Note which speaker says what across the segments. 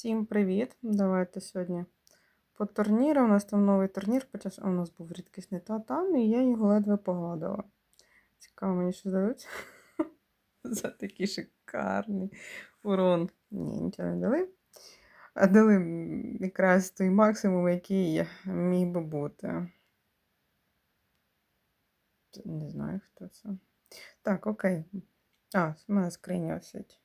Speaker 1: Всім привіт! Давайте сьогодні по турніру. У нас там новий турнір, почався. А у нас був рідкісний татам, і я його ледве погадала. Цікаво, мені що дають за такий шикарний урон. Ні, нічого не дали. А дали якраз той максимум, який міг би бути. Не знаю, хто це. Так, окей. А, в мене скриня висить.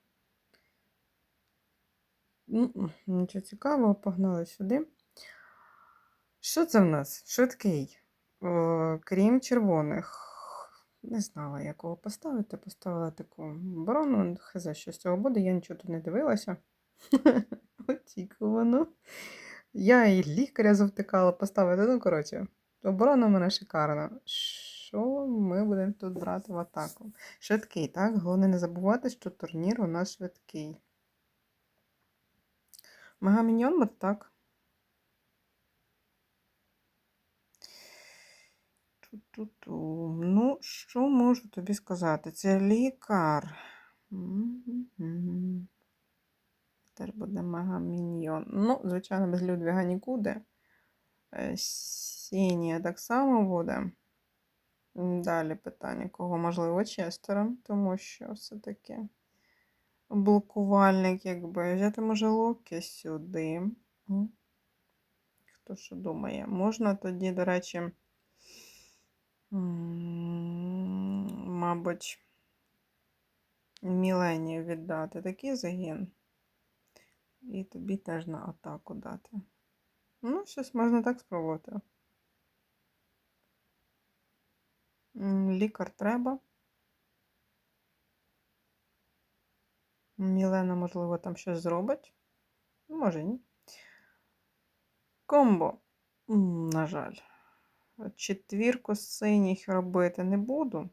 Speaker 1: Нічого цікавого, погнали сюди. Що це в нас? Швидкий. Крім червоних. Не знала, якого поставити. Поставила таку оборону. Хз, що з цього буде, я нічого тут не дивилася. Очікувано. Я і лікаря завтикала поставити. Ну, коротше, оборона в мене шикарна. Що ми будемо тут брати в атаку? Швидкий, так? Головне не забувати, що турнір у нас швидкий. Мегаміньон от так. Ту-ту-ту. Ну, що можу тобі сказати? Це лікар. М-м-м. Буде мегаміньйон. Ну, звичайно, без Людвіга нікуди. Е, Сінія так само буде. Далі питання, кого можливо Честером, тому що все-таки блокувальник, якби. Взяти може Локі сюди. Хто що думає? Можна тоді, до речі, мабуть, Міленію віддати такий загін. І тобі теж на атаку дати. Ну, щось можна так спробувати. Лікар треба. Мілена, можливо, там щось зробить. Ну, Може, ні. Комбо. На жаль. Четвірку синіх робити не буду.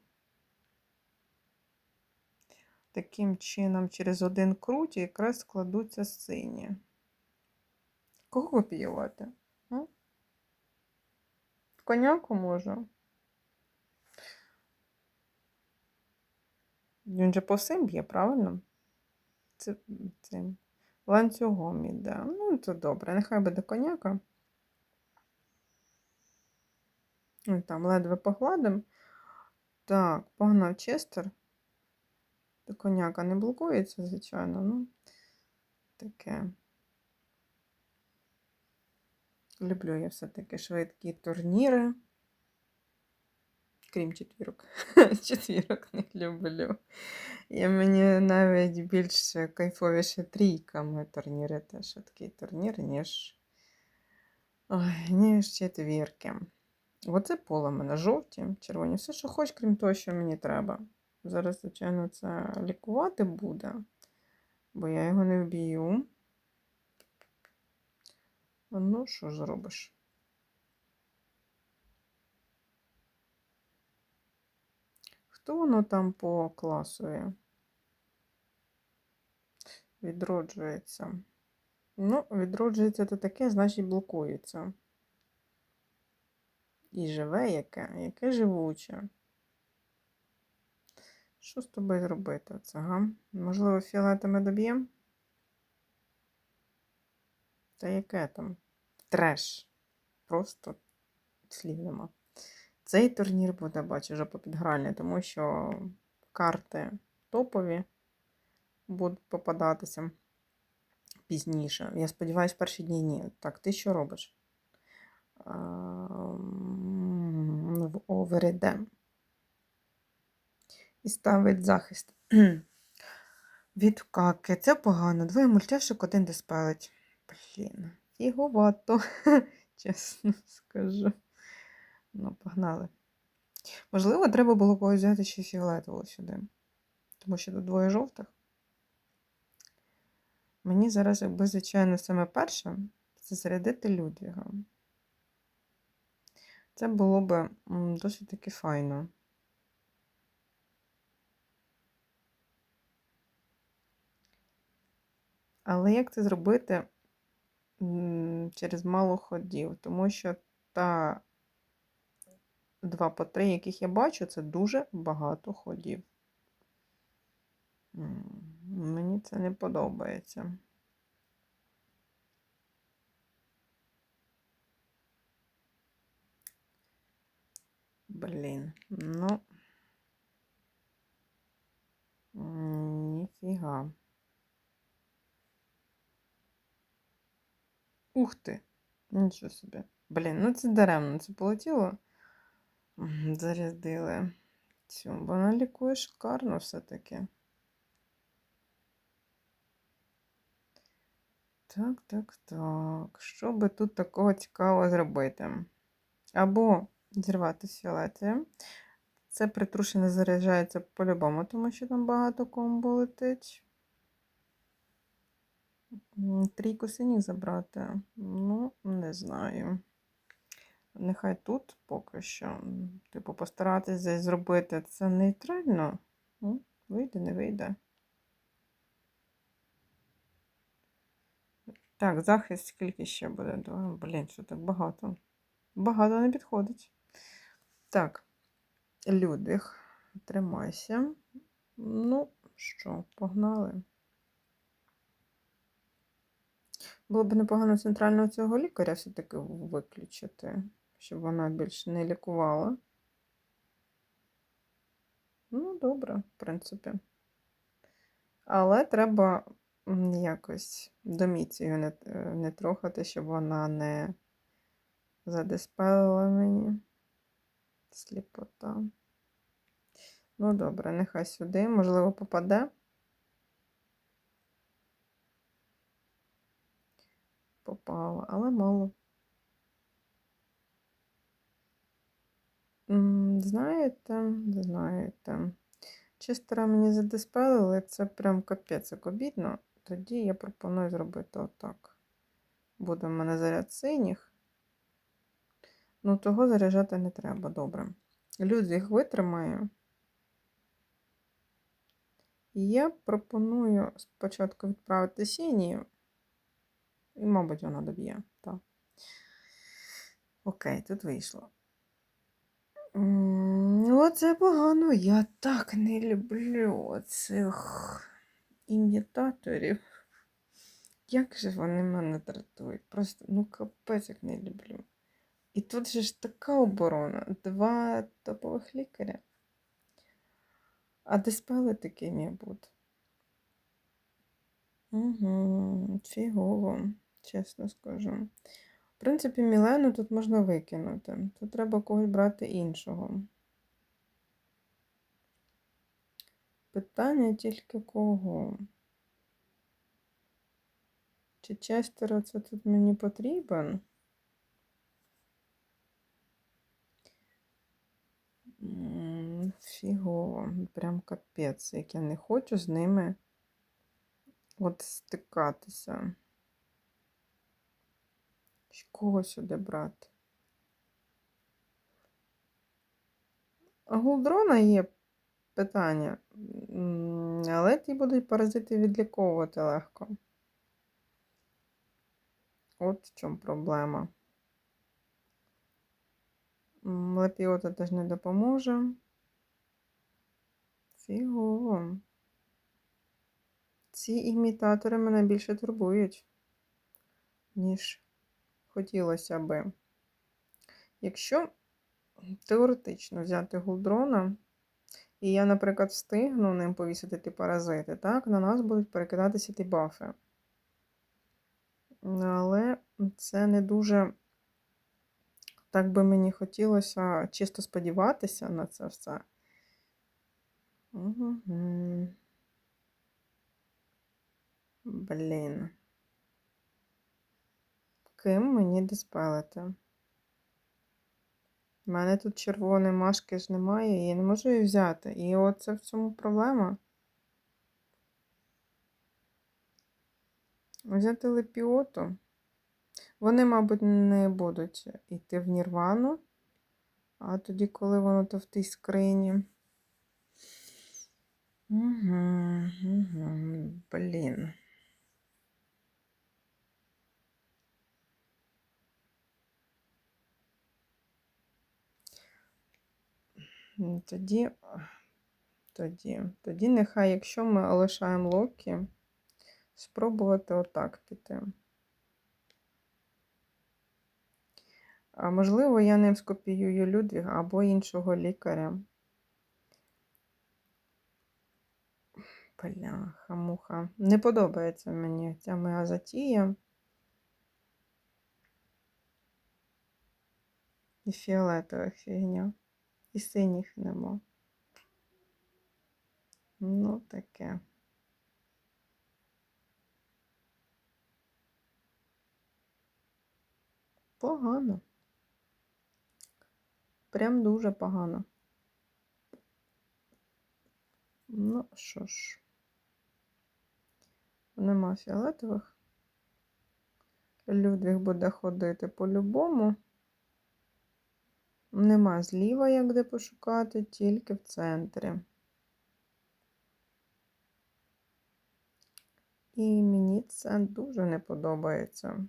Speaker 1: Таким чином, через один круть якраз складуться сині. Кого копіювати? Коняку можу. Він же по всім б'є, правильно? Цим ланцюгом іде. Ну, це добре. Нехай буде коняка. Ой, Там ледве погладим. Так, погнав Честер. Коняка не блокується, звичайно. Ну, таке. Люблю я все-таки швидкі турніри. Крім четвірок. Четвірок не люблю. І мені навіть більш кайфовіше трійками турніри теж швидкий турнір, ніж, ой, ніж четвірки. Оце поле в мене жовті, червоні. Все, що хоч, крім того, що мені треба. Зараз, звичайно, це лікувати буде, бо я його не вб'ю. Ну, що зробиш? Хто воно там по класу? Відроджується. Ну, відроджується то таке, значить блокується. І живе яке? Яке живуче. Що з тобою зробити? Оце, га? Можливо, фіолетами доб'ємо? Та яке там? Треш. Просто слів нема. Цей турнір буде, бачу, вже попідгральний, тому що карти топові будуть попадатися пізніше. Я сподіваюся, перші дні ні. Так, ти що робиш? Ам, В оверидем. І ставить захист. Від каки. Це погано. Двоє мультяшок, один диспелить. Блін, фіговато, чесно скажу. Ну, погнали. Можливо, треба було когось взяти ще фіолетового сюди. Тому що тут двоє жовтих. Мені зараз, якби, звичайно, саме перше це зарядити Людвіга. Це було б досить таки файно. Але як це зробити через мало ходів? Тому що та Два по три, яких я бачу, це дуже багато ходів. Мені це не подобається. Блін, ну ніфіга. Ух ти! Нічого собі. Блін, ну це даремно, це полетіло. Зарядили. Цю, вона лікує шикарно все-таки. Так, так, так. Що би тут такого цікавого зробити? Або зірвати з. Це притрушене заряджається по-любому, тому що там багато комбо летить. Трійку синіх забрати. Ну, не знаю. Нехай тут поки що. Типу, постаратися зробити це нейтрально. Ну, вийде, не вийде. Так, захист скільки ще буде? Два. Блін, що так багато. Багато не підходить. Так, Людвіг, тримайся. Ну, що, погнали. Було б непогано центрального цього лікаря все-таки виключити, щоб вона більше не лікувала. Ну, добре, в принципі. Але треба якось доміцію не, е, не трохати, щоб вона не задиспелила мені. Сліпота. Ну, добре, нехай сюди, можливо, попаде. Попала, але мало. Знаєте, знаєте. Чистера мені задиспелили, це прям капець обідно. Тоді я пропоную зробити отак. Буде в мене заряд синіх. Ну, того заряджати не треба, добре. Людвіг витримає. І я пропоную спочатку відправити синію. І, мабуть, вона доб'є. Так. Окей, тут вийшло. Оце погано. Я так не люблю цих імітаторів. Як же вони мене дратують? Просто, ну, капець, як не люблю. І тут же ж така оборона. Два топових лікаря. А диспели такі не будуть. Угу, фігово, чесно скажу. Принципі, Мілену тут можна викинути. Тут треба когось брати іншого. Питання тільки кого? Чи Честера це тут мені потрібен? Фігово, прям капець, як я не хочу з ними от стикатися. Кого сюди брати? Гулдрона є питання, але ті будуть паразити відліковувати легко. От в чому проблема. Лепіота теж не допоможе. Фігово. Ці імітатори мене більше турбують, ніж хотілося би. Якщо теоретично взяти гулдрона, і я, наприклад, встигну ним повісити ті паразити, так, на нас будуть перекидатися ті бафи. Але це не дуже так би мені хотілося чисто сподіватися на це все. Угу. Блін. Ким мені диспелити? У мене тут червоної машки ж немає, і я не можу її взяти. І оце в цьому проблема. Взяти лепіоту. Вони, мабуть, не будуть йти в Нірвану. А тоді, коли воно то в тій скрині. Угу, угу, блін. Тоді, тоді, тоді нехай, якщо ми лишаємо Локі, спробувати отак піти. А можливо, я ним скопіюю Людвіга або іншого лікаря. Бляха, муха. Не подобається мені ця моя затія. І фіолетових фігня. І синіх нема. Ну, таке. Погано. Прям дуже погано. Ну, що ж, нема фіолетових. Людвіг буде ходити по-любому. Нема зліва, як де пошукати, тільки в центрі. І мені це дуже не подобається.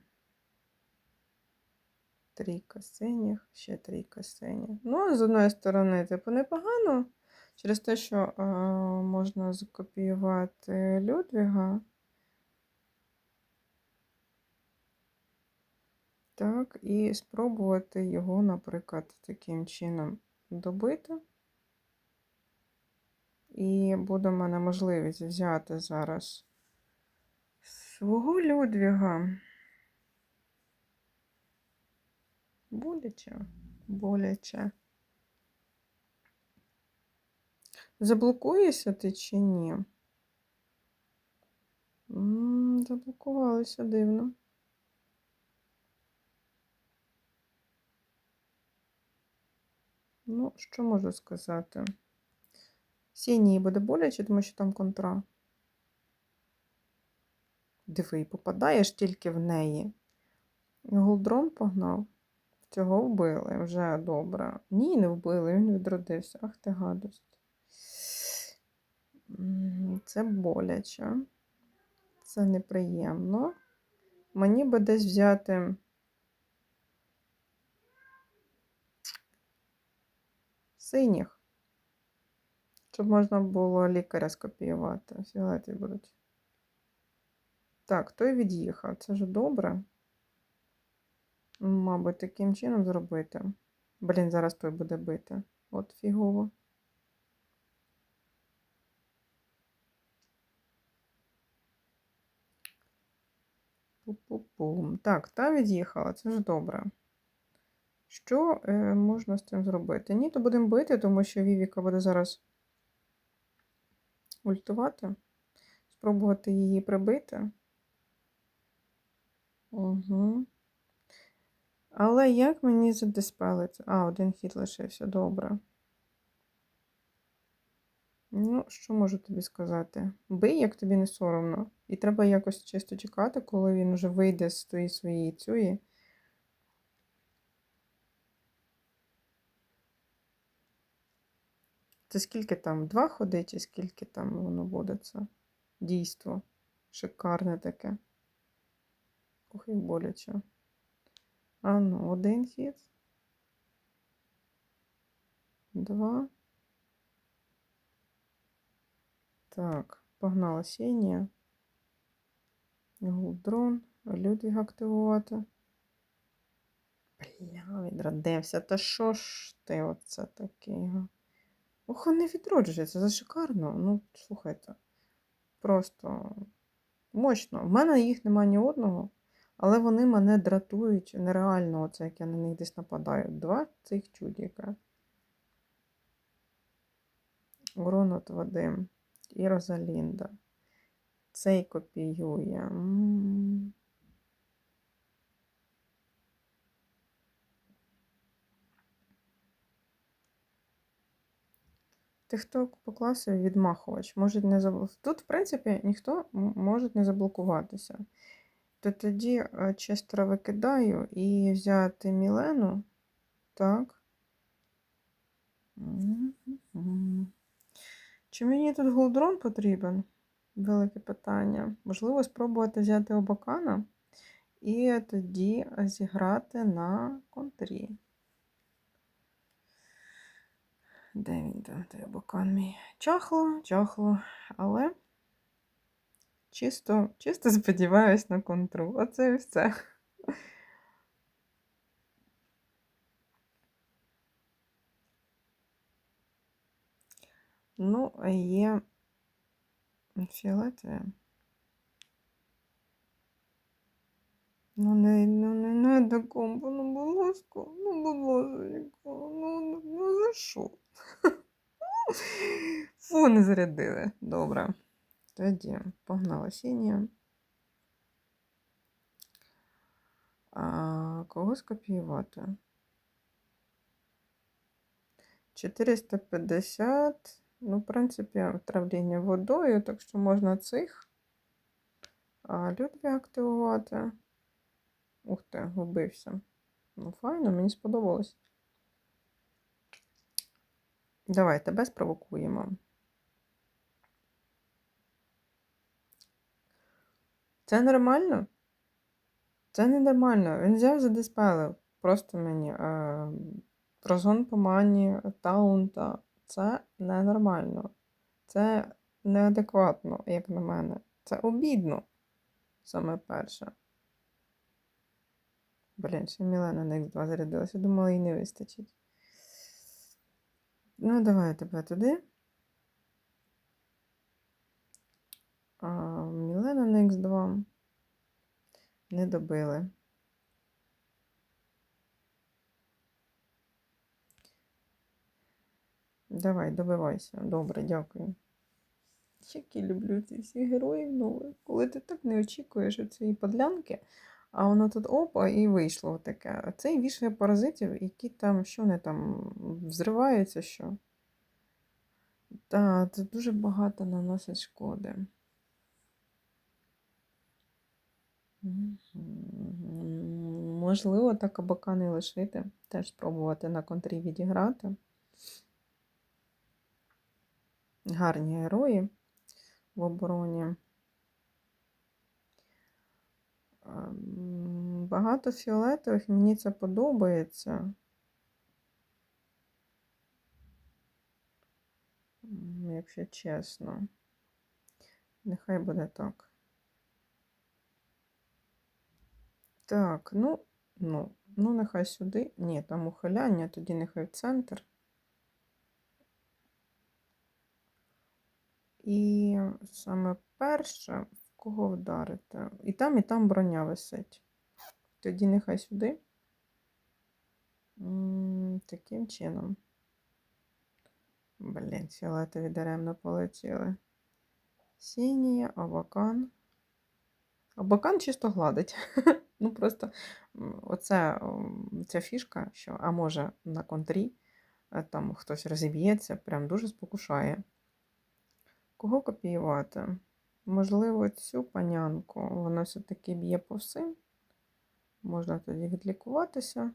Speaker 1: Трійка синіх, ще трійка синіх. Ну, з одної сторони, типу, непогано. Через те, що е, можна закопіювати Людвіга. Так, і спробувати його, наприклад, таким чином добити. І буде в мене можливість взяти зараз свого Людвіга. Боляче, боляче. Заблокуєшся ти чи ні? М, Заблокувалися дивно. Ну, що можу сказати? Синій буде боляче, тому що там контра. Диви, попадаєш тільки в неї. Голдрон погнав. Цього вбили вже добре. Ні, не вбили, він відродився. Ах ти гадость. Це боляче. Це неприємно. Мені би десь взяти. Синіх. Щоб можна було лікаря скопіювати. Фіолетові будуть. Так, той від'їхав. Це ж добре. Мабуть, таким чином зробити. Блін, зараз той буде бити. От фігово. Пу-пу-пум. Так, та від'їхала, це ж добре. Що е, можна з цим зробити? Ні, то будемо бити, тому що Вівіка буде зараз ультувати. Спробувати її прибити. Угу. Але як мені задиспелиться? А, один хід лишився, добре. Ну, що можу тобі сказати? Бий, як тобі не соромно. І треба якось чисто чекати, коли він вже вийде з тої своєї цюї. Це скільки там? Два ходи, чи скільки там воно це? Дійство. Шикарне таке. Ох, як боляче. А ну, один хід. Два. Так, погнала сінія. Голдрон. Людвіг активувати. Бля, відродився. Та що ж ти оце такий? Ох, не відроджується, це шикарно. Ну, слухайте. Просто мощно. В мене їх немає ні одного, але вони мене дратують нереально, оце як я на них десь нападаю. Два цих чудіка. Уронот Вадим і Розалінда. Цей копіює. М. Ти хто по відмахувач? Може не забл... Тут, в принципі, ніхто може не заблокуватися. То тоді е, Честера викидаю і взяти Мілену. Так. Чи мені тут голдрон потрібен? Велике питання. Можливо, спробувати взяти Обакана і тоді зіграти на контрі. Де він там, де бокан мій? Чахло, чахло, але чисто чисто сподіваюсь на контру. Оце і все. Ну, а є фіолетові. Ну, не ну, не, не до комбо, ну, будь ласка, ну, будь ласка, ну, ну, ну, за що? Фу, не зарядили. Добре. Тоді погнала сінія. А, кого скопіювати? 450. Ну, в принципі, травління водою, так що можна цих. А Людві активувати. Ух ти, вбився. Ну, файно, мені сподобалось. Давай, тебе спровокуємо. Це нормально? Це не нормально. Він взяв задиспелив. Просто мені. Е, прозон по мані таунта. Це ненормально. Це неадекватно, як на мене. Це обідно. Саме перше. Блін, ще Мілена на X2 зарядилася. Думала, їй не вистачить. Ну, давай я тебе туди. А, Мілена на X2. Не добили. Давай, добивайся. Добре, дякую. Які люблю ці всі герої нових. Коли ти так не очікуєш цієї подлянки, а воно тут опа і вийшло таке. А Цей вішає паразитів, які там, що вони там, взриваються, що. Так, це дуже багато наносить шкоди. Можливо, так кабака не лишити. Теж спробувати на контрі відіграти. Гарні герої в обороні. Багато фіолетових, мені це подобається. Якщо чесно. Нехай буде так. Так, ну, ну, ну, нехай сюди. Ні, там ухиляння, тоді нехай в центр. І саме перше, кого вдарити? І там, і там броня висить. Тоді нехай сюди. Таким чином. Блін, фіолетові даремно полетіли. Сінія, авакан. Абакан чисто гладить. ну просто оце, ця фішка, що, а може на контрі е, там хтось розіб'ється, прям дуже спокушає. Кого копіювати? Можливо, цю панянку. Вона все-таки б'є по всім. Можна тоді відлікуватися.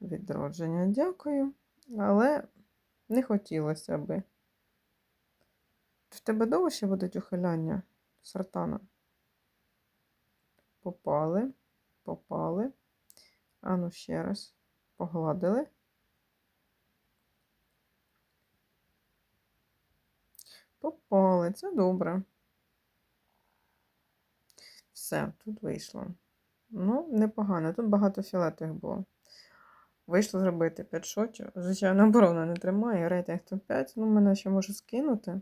Speaker 1: Відродження, дякую. Але не хотілося би. В тебе довго ще будуть ухиляння сартана? Попали, попали. Ану ще раз. Погладили. Попали, це добре. Все, тут вийшло. Ну, непогано. Тут багато фіолетових було. Вийшло зробити 5 шотів. Звичайно, оборона не тримає, рейтинг топ-5. Ну, мене ще може скинути.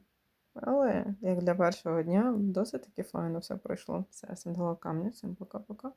Speaker 1: Але, як для першого дня, досить таки файно все пройшло. Все, я сам дала камня. Всім пока-пока.